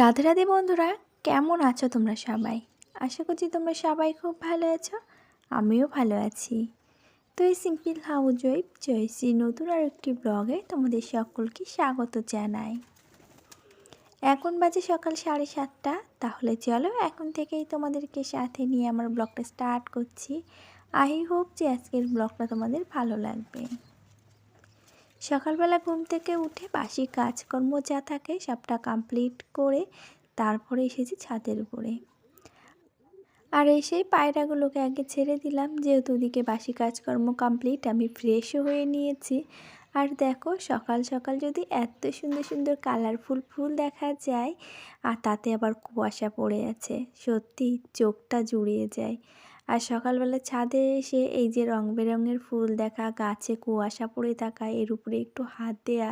রাধে রাধে বন্ধুরা, কেমন আছো তোমরা সবাই? আশা করছি তোমরা সবাই খুব ভালো আছো, আমিও ভালো আছি। তো এই সিম্পল হাউস ওয়াইফ জয়শ্রী নতুন আর একটি ব্লগে তোমাদের সকলকে স্বাগত জানাই। এখন বাজে সকাল সাড়ে সাতটা, তাহলে চলো এখন থেকেই তোমাদেরকে সাথে নিয়ে আমার ব্লগটা স্টার্ট করছি। আই হোপ যে আজকের ব্লগটা তোমাদের ভালো লাগবে। সকালবেলা ঘুম থেকে উঠে বাসি কাজকর্ম যা থাকে সবটা কমপ্লিট করে তারপরে এসেছি ছাদের উপরে। আর এসেই পায়রাগুলোকে আগে ছেড়ে দিলাম, যেহেতু ওদিকে বাসি কাজকর্ম কমপ্লিট আমি ফ্রেশও হয়ে নিয়েছি। আর দেখো, সকাল সকাল যদি এত সুন্দর সুন্দর কালারফুল ফুল দেখা যায়, আর তাতে আবার কুয়াশা পড়ে আছে, সত্যি চোখটা জুড়িয়ে যায়। আর সকালবেলা ছাদে এসে এই যে রং বেরঙের ফুল দেখা, গাছে কুয়াশা পড়ে থাকা, এর উপরে একটু হাত দেয়া,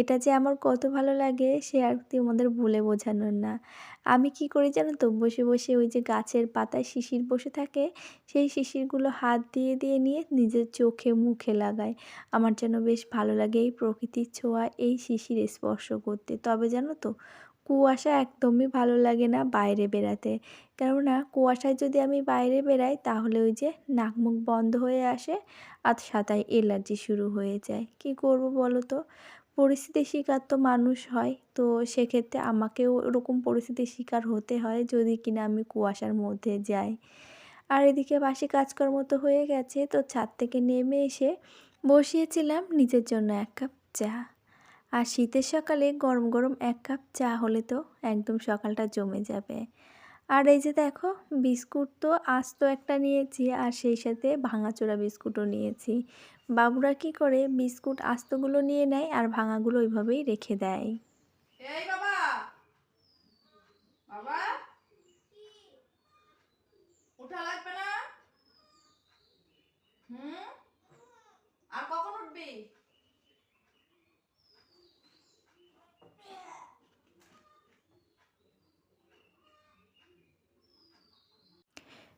এটা যে আমার কত ভালো লাগে, সে আর তোমাদের বলে বোঝানোর না। আমি কি করি জানো তো? বসে বসে ওই যে গাছের পাতায় শিশির বসে থাকে, সেই শিশিরগুলো হাত দিয়ে দিয়ে নিয়ে নিজের চোখে মুখে লাগাই আমার যেন বেশ ভালো লাগে এই প্রকৃতির ছোঁয়া, এই শিশির স্পর্শ করতে। তবে জানো তো কুয়াশা একদমই ভালো লাগে না বাইরে বেরাতে কেননা কুয়াশায় যদি আমি বাইরে বেরাই তাহলে ওই যে নাক মুখ বন্ধ হয়ে আসে আর সাদায় এলার্জি শুরু হয়ে যায়। কি করব বলো তো পরিস্থিতির শিকার তো মানুষ হয়, তো সেক্ষেত্রে আমাকেও ওরকম পরিস্থিতির শিকার হতে হয় যদি কিনা আমি কুয়াশার মধ্যে যাই। আর এদিকে বাসি কাজকর্ম তো হয়ে গেছে, তো ছাদ থেকে নেমে এসে বসিয়েছিলাম, নিজের জন্য এক কাপ চা। আর শীতের সকালে গরম গরম এক কাপ চা হলে তো একদম সকালটা জমে যাবে। আর এই যে দেখো, বিস্কুট তো আস্ত একটা নিয়েছি আর সেই সাথে ভাঙাচোরা বিস্কুটও নিয়েছি। বাবুরা কি করে, বিস্কুট আস্তগুলো নিয়ে নেয় আর ভাঙাগুলো ওইভাবেই রেখে দেয়। বাবা! লাগবে না? হুম আর কখন উঠবি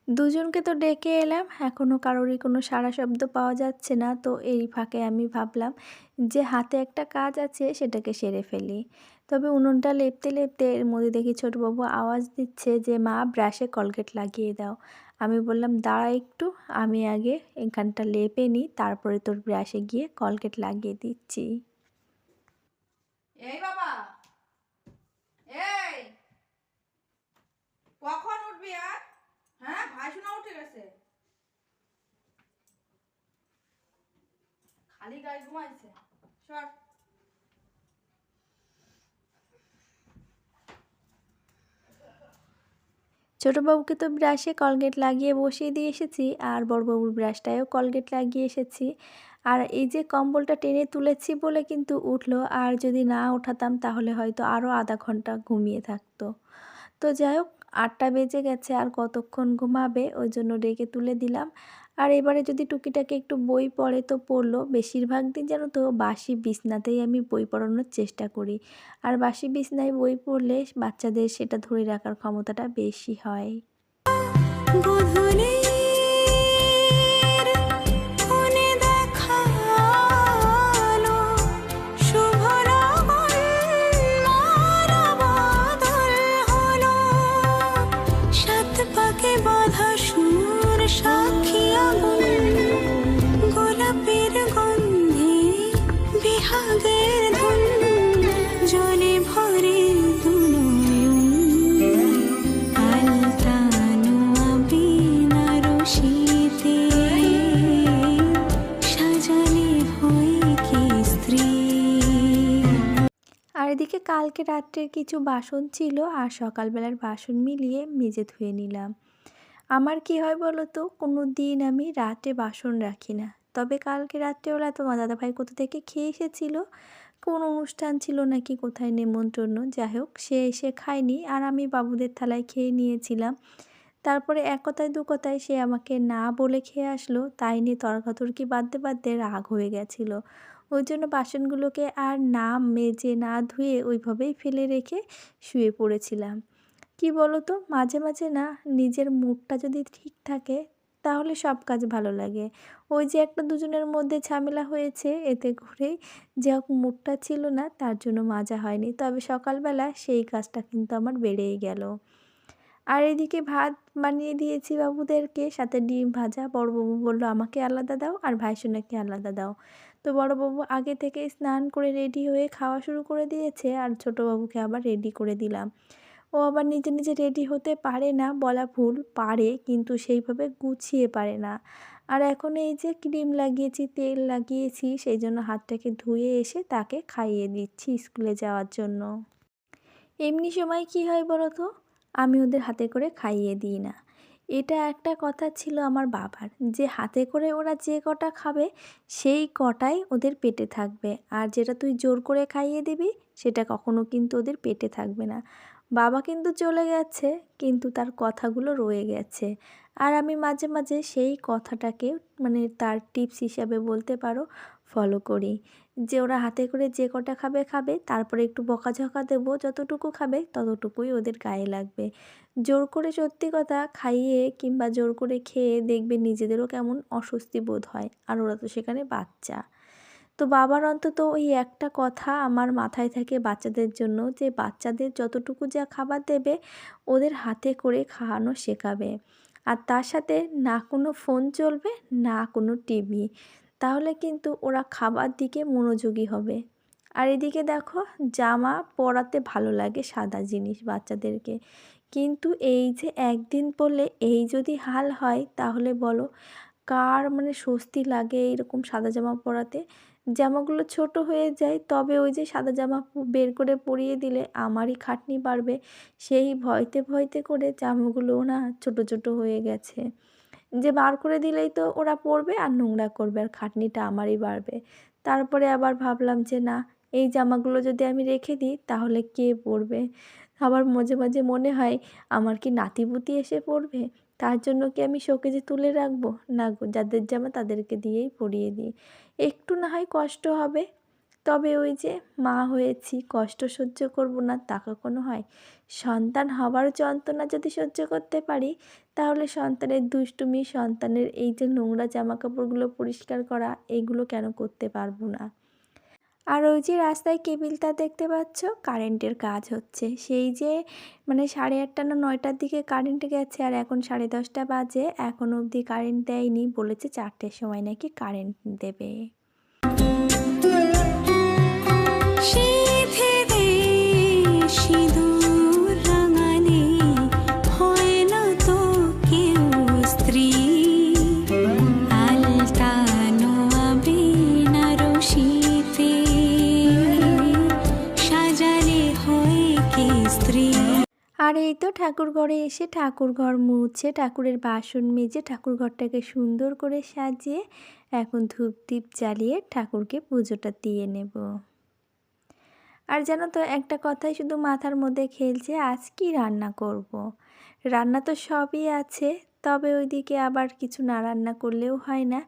দুজনকে তো ডেকে এলাম এখনও কারোরই কোনো সারা শব্দ পাওয়া যাচ্ছে না। তো এই ফাঁকে আমি ভাবলাম যে হাতে একটা কাজ আছে, সেটাকে সেরে ফেলি। তবে উনুনটা লেপতে লেপতে এর মধ্যে দেখি ছোটবাবু আওয়াজ দিচ্ছে যে, মা, ব্রাশে কলগেট লাগিয়ে দাও। আমি বললাম, দাঁড়া একটু, আমি আগে এখানটা লেপে নিই, তারপরে তোর ব্রাশে গিয়ে কলগেট লাগিয়ে দিচ্ছি। এই বাবা কখন উঠবি আর? হ্যাঁ ভাই শোনা উঠে গেছে। খালি ঘুমাইছে। সর। ছোটোবাবুকে তো ব্রাশে কলগেট লাগিয়ে বসিয়ে দিয়ে এসেছি, আর বড়বাবুর ব্রাশটায়ও কলগেট লাগিয়ে এসেছি। আর এই যে কম্বলটা টেনে তুলেছি বলে কিন্তু উঠল, আর যদি না ওঠাতাম তাহলে হয়তো আরও আধা ঘণ্টা ঘুমিয়ে থাকতো। তো যাই হোক আটটা বেজে গেছে, আর কতক্ষণ ঘুমাবে ওই জন্য ডেকে তুলে দিলাম। আর এবারে যদি টুকিটাকে একটু বই পড়ে তো পড়ল। বেশিরভাগ দিন যেন তো বাসি বিছনাতেই আমি বই পড়ানোর চেষ্টা করি। আর বাসি বিছনায় বই পড়লে বাচ্চাদের সেটা ধরে রাখার ক্ষমতাটা বেশি হয়। কালকে রাত্রের কিছু বাসন ছিল আর সকালবেলার বাসন মিলিয়ে মেজে ধুয়ে নিলাম। আমার কি হয় বলো তো, কোনো দিন আমি রাতে বাসন রাখি না। তবে কালকে রাত্রেবেলা তোমার দাদাভাই কোথা থেকে খেয়ে এসেছিল? কোন অনুষ্ঠান ছিল নাকি কোথায় নেমন্ত্রণ যাই হোক সে এসে খায়নি আর আমি বাবুদের থালায় খেয়ে নিয়েছিলাম। তারপরে এক কথায় দু কথায় সে আমাকে না বলে খেয়ে আসলো, তাই নিয়ে তর্কাতর্কি বাদতে বাদতে রাগ হয়ে গেছিল। ওই জন্য বাসনগুলোকে আর না মেজে, না ধুয়ে ওইভাবেই ফেলে রেখে শুয়ে পড়েছিলাম। কি বলো তো মাঝে মাঝে না নিজের মুডটা যদি ঠিক থাকে তাহলে সব কাজ ভালো লাগে। ওই যে একটা দুজনের মধ্যে ঝামেলা হয়েছে, এতে করেই যে মুডটা ছিল না তার জন্য মাজা হয়নি। তবে সকালবেলা সেই কাজটা কিন্তু আমার বেড়েই গেল। আর এদিকে ভাত বানিয়ে দিয়েছি বাবুদেরকে, সাথে ডিম ভাজা। বড়বাবু বলল, আমাকে আলাদা দাও আর ভাইসোনাকে আলাদা দাও। তো বড়বাবু আগে থেকে স্নান করে রেডি হয়ে খাওয়া শুরু করে দিয়েছে আর ছোটোবাবুকে আবার রেডি করে দিলাম। ও আবার নিজে নিজে রেডি হতে পারে না বলা ভুল, পারে কিন্তু সেইভাবে গুছিয়ে পারে না। আর এখন এই যে ক্রিম লাগিয়েছি, তেল লাগিয়েছি, সেই জন্য হাতটাকে ধুয়ে এসে তাকে খাইয়ে দিচ্ছি স্কুলে যাওয়ার জন্য। এমনি সময় কি হয় বলো তো? আমি ওদের হাতে করে খাইয়ে দিই না। এটা একটা কথা ছিল আমার বাবার, যে হাতে করে ওরা যে কটা খাবে, সেই কটাই ওদের পেটে থাকবে। আর যেটা তুই জোর করে খাইয়ে দিবি, সেটা কখনো কিন্তু ওদের পেটে থাকবে না। বাবা কিন্তু চলে গেছে, কিন্তু তার কথাগুলো রয়ে গেছে। আর আমি মাঝে মাঝে সেই কথাটাকে মানে তার টিপস হিসাবে বলতে পারো ফলো করি। যে ওরা হাতে করে যে কটা খাবে খাবে। তারপরে একটু বকাঝকা দেবো, যতটুকু খাবে ততটুকুই ওদের গায়ে লাগবে। জোর করে সত্যি কথা খাইয়ে কিংবা জোর করে খেয়ে দেখবে নিজেদেরও কেমন অস্বস্তি বোধ হয়, আর ওরা তো সেখানে বাচ্চা। তো বাবার অন্তত ওই একটা কথা আমার মাথায় থাকে বাচ্চাদের জন্য যে বাচ্চাদের যতটুকু যা খাবার দেবে ওদের হাতে করে খাওয়ানো শেখাবে। আর তার সাথে না কোনো ফোন চলবে, না কোনো টিভি। তাহলে কিন্তু ওরা খাবার দিকে মনোযোগী হবে। আর এদিকে দেখো, জামা পরাতে ভালো লাগে সাদা জিনিস বাচ্চাদেরকে। কিন্তু এই যে একদিন পরলে এই যদি হাল হয়, তাহলে বলো, কার মানে স্বস্তি লাগে এরকম সাদা জামা পরাতে? জামাগুলো ছোট হয়ে যায়, তবে ওই যে সাদা জামা বের করে পরিয়ে দিলে আমারই খাটনি বাড়বে। সেই ভয়তে ভয়তে করে জামাগুলো না ছোট ছোট হয়ে গেছে। যে বার করে দিলেই তো ওরা পরবে আর নোংরা করবে আর খাটনিটা আমারই বাড়বে। তারপরে আবার ভাবলাম যে না, এই জামাগুলো যদি আমি রেখে দিই তাহলে কে পরবে? আবার মাঝে মাঝে মনে হয় আমার কি নাতিপুতি এসে পড়বে তার জন্য কি আমি শোকেজে তুলে রাখব? না গো, যাদের জামা তাদেরকে দিয়েই পরিয়ে দিই। একটু না হয় কষ্ট হবে। তবে ওই যে মা হয়েছি, কষ্ট সহ্য করব না তা কখনো হয়। সন্তান হওয়ার যন্ত্রণা যদি সহ্য করতে পারি তাহলে সন্তানের দুষ্টুমি, সন্তানের এই যে নোংরা জামা কাপড়গুলো পরিষ্কার করা এইগুলো কেন করতে পারব না? আর ওই যে রাস্তায় কেবিলটা দেখতে পাচ্ছ, কারেন্টের কাজ হচ্ছে। সেই যে মানে সাড়ে আটটা না নয়টার দিকে কারেন্ট গেছে, আর এখন সাড়ে দশটা বাজে, এখন অবধি কারেন্ট দেয়নি, বলেছে চারটের সময় নাকি কারেন্ট দেবে। সিঁথিতে আর এই তো ঠাকুর ঘরে এসে ঠাকুর ঘর মুছে, ঠাকুরের বাসন মেজে ঠাকুর ঘরটাকে সুন্দর করে সাজিয়ে এখন ধূপ দ্বীপ জ্বালিয়ে ঠাকুরকে পুজোটা দিয়ে নেব। আর জানো তো, একটা কথাই শুধু মাথার মধ্যে খেলছে, আজ কি রান্না করব। রান্না তো সবই আছে, তবে ওইদিকে আবার কিছু না রান্না করলেও হয় না।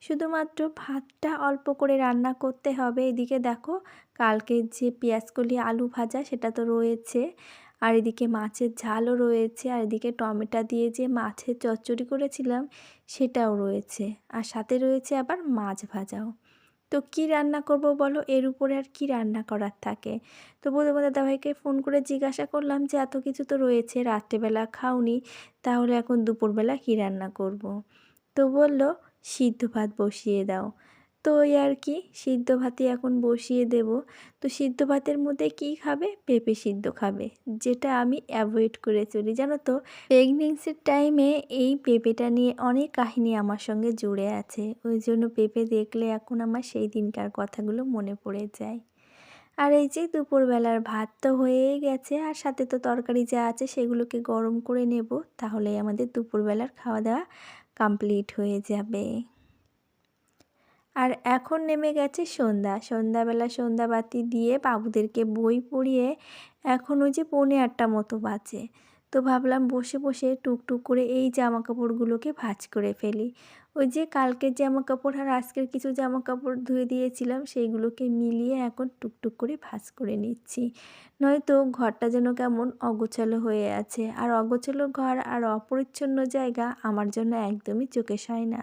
শুধুমাত্র ভাতটা অল্প করে রান্না করতে হবে। এদিকে দেখো, কালকে যে পেঁয়াজকলি আলু ভাজা সেটা তো রয়েছে। আর এদিকে মাছের ঝালও রয়েছে, আর এদিকে টমেটো দিয়ে যে মাছের চচ্চড়ি করেছিলাম সেটাও রয়েছে। আর সাথে রয়েছে আবার মাছ ভাজাও। তো কি রান্না করব বলো? এর উপরে আর কি রান্না করার থাকে? তো বলে দাদাভাইকে ফোন করে জিজ্ঞাসা করলাম যে, এত কিছু তো রয়েছে, রাত্রেবেলা খাওনি, তাহলে এখন দুপুরবেলা কী রান্না করব। তো বলল, সিদ্ধ ভাত বসিয়ে দাও। তো ওই আর কি, সিদ্ধ ভাতই এখন বসিয়ে দেব। তো সিদ্ধ ভাতের মধ্যে কি খাবে? পেঁপে সিদ্ধ খাবে, যেটা আমি অ্যাভয়েড করে চলি। জানো তো প্রেগনেন্সির টাইমে এই পেঁপেটা নিয়ে অনেক কাহিনী আমার সঙ্গে জুড়ে আছে। ওই জন্য পেঁপে দেখলে এখন আমার সেই দিনকার কথাগুলো মনে পড়ে যায়। আর এই যে দুপুরবেলার ভাত তো হয়েই গেছে, আর সাথে তো তরকারি যা আছে সেগুলোকে গরম করে নেব, তাহলেই আমাদের দুপুরবেলার খাওয়া দাওয়া কমপ্লিট হয়ে যাবে। আর এখন নেমে গেছে সন্ধ্যা। সন্ধ্যাবেলা সন্ধ্যাবাতি দিয়ে বাবুদেরকে বই পড়িয়ে এখন ওই যে পৌনে আটটা মতো বাজে। তো ভাবলাম বসে বসে টুকটুক করে এই জামা কাপড়গুলোকে ভাঁজ করে ফেলি। ওই যে কালকের জামা কাপড় আর আজকের কিছু জামা কাপড় ধুয়ে দিয়েছিলাম, সেইগুলোকে মিলিয়ে এখন টুকটুক করে ভাঁজ করে নিচ্ছি। নয়তো ঘরটা যেন কেমন অগোছালো হয়ে আছে। আর অগোছালো ঘর আর অপরিচ্ছন্ন জায়গা আমার জন্য একদমই চোখে সয় না।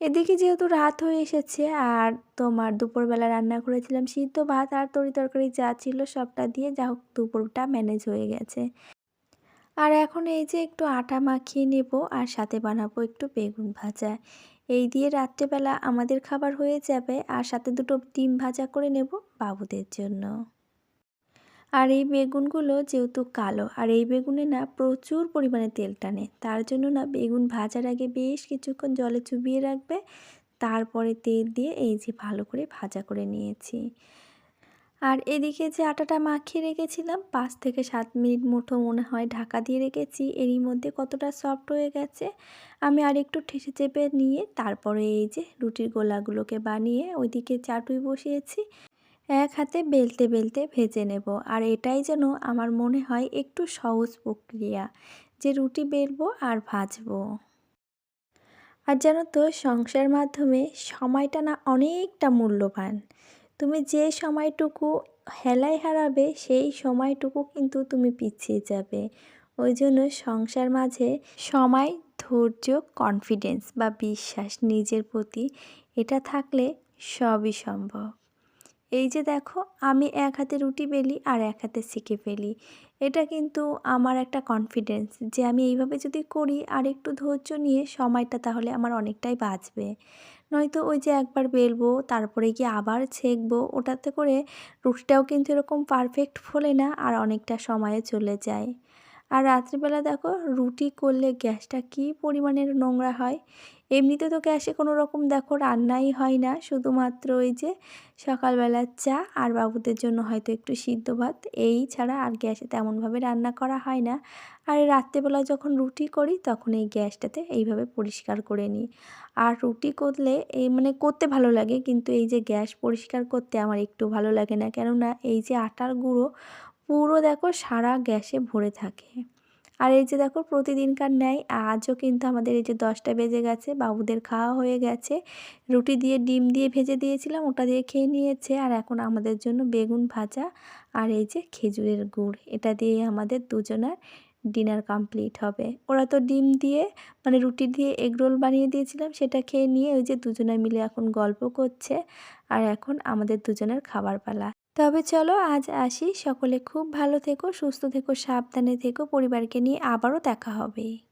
এদিকে যেহেতু রাত হয়ে এসেছে আর তোমার দুপুরবেলা রান্না করেছিলাম সিদ্ধ ভাত আর তরি তরকারি যা ছিল সবটা দিয়ে যা হোক দুপুরটা ম্যানেজ হয়ে গেছে। আর এখন এই যে একটু আটা মাখিয়ে নেব আর সাথে বানাবো একটু বেগুন ভাজা। এই দিয়ে রাত্রেবেলা আমাদের খাবার হয়ে যাবে আর সাথে দুটো ডিম ভাজা করে নেব বাবুদের জন্য। আর এই বেগুনগুলো যেহেতু কালো, আর এই বেগুনে না প্রচুর পরিমাণে তেল টানে। তার জন্য না বেগুন ভাজার আগে বেশ কিছুক্ষণ জলে চুবিয়ে রাখবে, তারপরে তেল দিয়ে এই যে ভালো করে ভাজা করে নিয়েছি। আর এদিকে যে আটাটা মাখিয়ে রেখেছিলাম, পাঁচ থেকে সাত মিনিট মুঠো মনে হয় ঢাকা দিয়ে রেখেছি। এরই মধ্যে কতটা সফট হয়ে গেছে, আমি আর একটু ঠেসে চেপে নিয়ে তারপরে এই যে রুটির গোলাগুলোকে বানিয়ে ওইদিকে চাটুই বসিয়েছি। এক হাতে বেলতে বেলতে ভেজে নেব। আর এটাই যেন আমার মনে হয় একটু সহজ প্রক্রিয়া, যে রুটি বেলবো আর ভাজবো। আর জানো তো সংসার মাধ্যমে সময়টা না অনেকটা মূল্যবান। তুমি যে সময়টুকু হেলায় হারাবে, সেই সময়টুকু কিন্তু তুমি পিছিয়ে যাবে। ওই জন্য সংসার মাঝে সময়, ধৈর্য কনফিডেন্স বা বিশ্বাস নিজের প্রতি, এটা থাকলে সবই সম্ভব। এই যে দেখো, আমি এক হাতে রুটি বেলি আর এক হাতে শিখে ফেলি। এটা কিন্তু আমার একটা কনফিডেন্স যে আমি এইভাবে যদি করি আর একটু ধৈর্য নিয়ে সময়টা তাহলে আমার অনেকটাই বাঁচবে। নয়তো ওই যে একবার বেলবো, তারপরে গিয়ে আবার ছেঁকবো, ওটাতে করে রুটিটাও কিন্তু এরকম পারফেক্ট ফোলে না আর অনেকটা সময়ে চলে যায়। আর রাত্রিবেলা দেখো রুটি করলে গ্যাসটা কী পরিমাণের নোংরা হয়? এমনিতে তো গ্যাসে কোনো রকম দেখো রান্নাই হয় না, শুধুমাত্র ওই যে সকালবেলার চা আর বাবুদের জন্য হয়তো একটু সিদ্ধ ভাত, এই ছাড়া আর গ্যাসে তেমনভাবে রান্না করা হয় না। আর রাত্রেবেলা যখন রুটি করি তখন এই গ্যাসটাতে এইভাবে পরিষ্কার করে নিই। আর রুটি করলে এই মানে করতে ভালো লাগে, কিন্তু এই যে গ্যাস পরিষ্কার করতে আমার একটু ভালো লাগে না। কেননা এই যে আটার গুঁড়ো পুরো দেখো সারা গ্যাসে ভরে থাকে। আর এই যে দেখো প্রতিদিনকার ন্যায়, আজও কিন্তু আমাদের এই যে দশটা বেজে গেছে, বাবুদের খাওয়া হয়ে গেছে। রুটি দিয়ে, ডিম দিয়ে ভেজে দিয়েছিলাম, ওটা দিয়ে খেয়ে নিয়েছে। আর এখন আমাদের জন্য বেগুন ভাজা আর এই যে খেজুরের গুড়। এটা দিয়ে আমাদের দুজনার ডিনার কমপ্লিট হবে। ওরা তো ডিম দিয়ে মানে রুটি দিয়ে এগ রোল বানিয়ে দিয়েছিলাম, সেটা খেয়ে নিয়ে ওই যে দুজনে মিলে এখন গল্প করছে। আর এখন আমাদের দুজনের খাবার পালা। তবে চলো আজ আসি। সকলে খুব ভালো থেকো, সুস্থ থেকো, সাবধানে থেকো। পরিবারকে নিয়ে আবারও দেখা হবে।